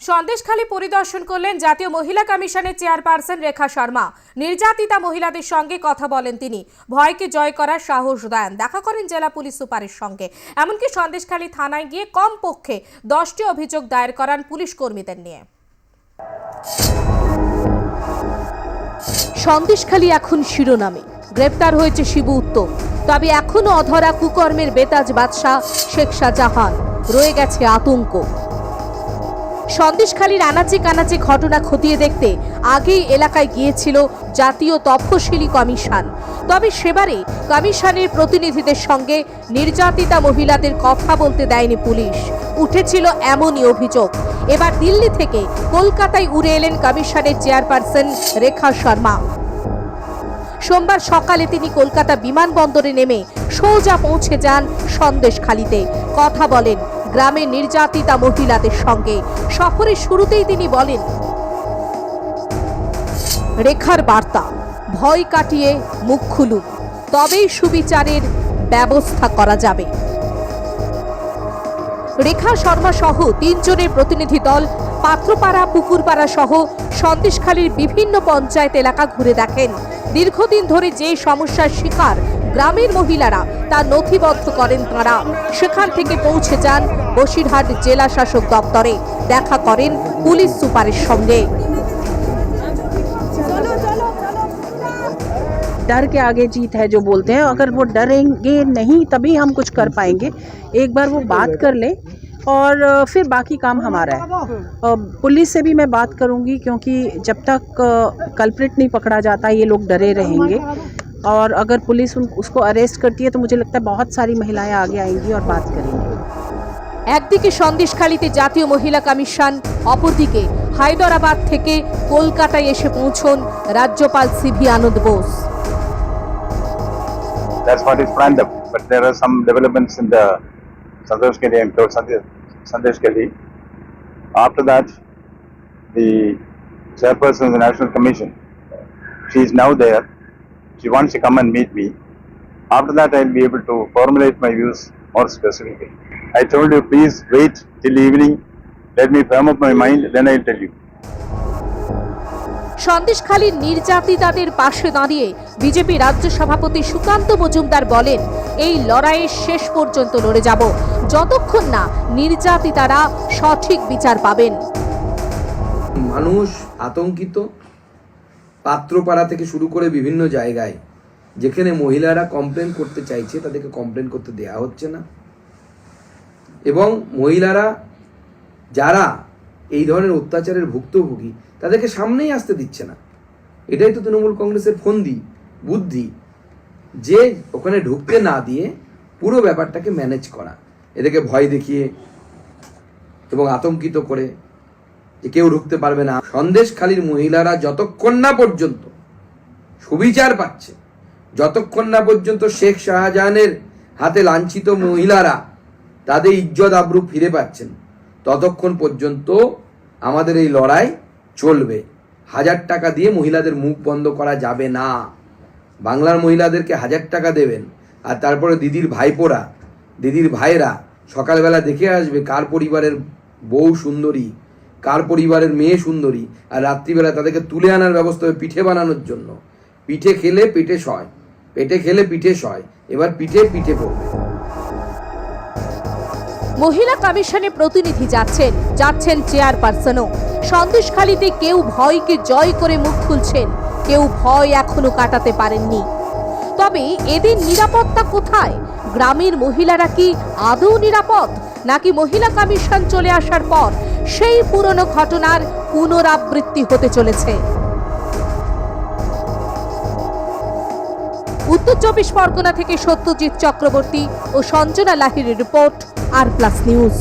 সন্দেশখালী পরিদর্শন করলেন জাতীয় মহিলা কমিশনের চেয়ারপারসন রেখা শর্মা। নির্যাতিতা মহিলাদের সঙ্গে কথা বলেন তিনি। ভয়কে জয় করার সাহস দেন। দেখা করেন জেলা পুলিশ সুপারের সঙ্গে। এমনকি সন্দেশখালী থানায় গিয়ে কমপক্ষে দশটি অভিযোগ দায়ের করান পুলিশ কর্মীদের নিয়ে। সন্দেশখালী এখন শিরোনামে। গ্রেপ্তার হয়েছে শিবু উত্তম। তবে এখনও অধরা কুকর্মের বেতাজ বাদশাহ শেখ শাহজাহান। রয়ে গেছে আতঙ্ক। সন্দেশখালীর আনাচে কানাচে ঘটনা খতিয়ে দেখতে আগেই এলাকায় গিয়েছিল জাতীয় তফসিলি কমিশন। তবে সেবারে কমিশনের প্রতিনিধিদের সঙ্গে নির্যাতিতা মহিলাদের কথা বলতে দেয়নি পুলিশ। উঠেছিল এমনই অভিযোগ। এবার দিল্লি থেকে কলকাতায় উড়ে এলেন কমিশনের চেয়ারপারসন রেখা শর্মা। সোমবার সকালে তিনি কলকাতা বিমানবন্দরে নেমে সোজা পৌঁছে যান সন্দেশখালিতে। কথা বলেন গ্রামের নির্যাতিতা মহিলাদের সঙ্গে। সফরের শুরুতেই তিনি বলেন, রেখার বার্তা, ভয় কাটিয়ে মুখ খুলুক তবেই সুবিচারের ব্যবস্থা করা যাবে। রেখা শর্মা সহ তিনজনের প্রতিনিধি দল পাত্রপাড়া, পুকুরপাড়া সহ সন্দেশখালীর বিভিন্ন পঞ্চায়েত এলাকা ঘুরে দেখেন। দীর্ঘদিন ধরে যে সমস্যার শিকার গ্রামের মহিলারা তা নথিবদ্ধ করেন তাঁরা সেখান থেকে পৌঁছে যান বসিরহাট জেলা শাসক দপ্তরে দেখা করেন পুলিশ সুপারের সঙ্গে डर के आगे जीत है जो बोलते हैं अगर वो डरेंगे नहीं तभी हम कुछ कर पाएंगे एक बार वो बात कर ले और अ, फिर बाकी काम हमारा है अ, पुलिस से भी मैं बात करूंगी क्योंकि जब तक कल्प्रिट नहीं पकड़ा जाता ये लोग डरे रहेंगे और अगर पुलिस उन उसको अरेस्ट करती है तो मुझे लगता है बहुत सारी महिलाएं आगे आएंगी और बात करेंगी একদিকে সন্দেশখালীতে জাতীয় মহিলা কমিশন অপরদিকে হায়দরাবাদ থেকে কলকাতায় এসে পৌঁছন রাজ্যপাল C V Ananda Bose That's what is planned up. But there are some developments in the Sandesh Kelly and Sandesh, Sandesh Kelly. After that, the chairperson of the National Commission, she is now there. She wants to come and meet me. After that, I'll be able to formulate my views more specifically. I told you, please wait till evening. Let me firm up my mind, then I'll tell you. সন্দেশখালীর নির্যাতিতাদের পাশে দাঁড়িয়ে BJP রাজ্য সভাপতি সুকান্ত মজুমদার বলেন এই লড়াইয়ের শেষ পর্যন্ত লড়ে যাব যতক্ষণ না নির্যাতিতারা সঠিক বিচার পাবেন মানুষ আতঙ্কিত পাত্রপাড়া থেকে শুরু করে বিভিন্ন জায়গায়, যেখানে মহিলারা কমপ্লেন করতে চাইছে, তাদেরকে কমপ্লেন করতে দেয়া হচ্ছে না। এবং মহিলারা যারা এই ধরনের অত্যাচারের ভুক্তভোগী, তাদেরকে সামনেই আসতে দিচ্ছে না। এটাই তো তৃণমূল কংগ্রেসের ফন্দি, বুদ্ধি। যে ওখানে ঢুকতে না দিয়ে পুরো ব্যাপারটাকে ম্যানেজ করা, এদেরকে ভয় দেখিয়ে এবং আতঙ্কিত করে যে কেউ ঢুকতে পারবে না। সন্দেশখালীর মহিলারা যতক্ষণ না পর্যন্ত সুবিচার পাচ্ছে, যতক্ষণ না পর্যন্ত শেখ শাহজাহানের হাতে লাঞ্ছিত মহিলারা তাদের ইজ্জত আবরু ফিরে পাচ্ছেন, ততক্ষণ পর্যন্ত আমাদের এই লড়াই চলবে। হাজার টাকা দিয়ে মহিলাদের মুখ বন্ধ করা যাবে না। বাংলার মহিলাদেরকে হাজার টাকা দেবেন, আর তারপরে দিদির ভাইপোরা, দিদির ভাইরা সকালবেলা দেখে আসবে কার পরিবারের বউ সুন্দরী কার পরিবারের মেয়ে সুন্দরী আর রাত্রিবেলা তাদেরকে তুলে আনার ব্যবস্থা হবে পিঠে বানানোর জন্য। পিঠে খেলে পেটে সয়। পেটে খেলে পিঠে সয়। এবার পিঠে পিঠে পড়বে মহিলা কমিশনে প্রতিনিধি যাচ্ছেন যাচ্ছেন চেয়ারপারসনও। সন্দেশখালীতে কেউ ভয়কে জয় করে মুখ খুলছেন। কেউ ভয় এখনও কাটাতে পারেননি। তবে এদের নিরাপত্তা কোথায়? গ্রামের মহিলারা কি আদৌ নিরাপদ? নাকি মহিলা কমিশন চলে আসার পর সেই পুরনো ঘটনার পুনরাবৃত্তি হতে চলেছে। উত্তর চব্বিশ পরগনা থেকে সত্যজিৎ চক্রবর্তী ও সঞ্জনা লাহিরের রিপোর্ট আর প্লাস নিউজ।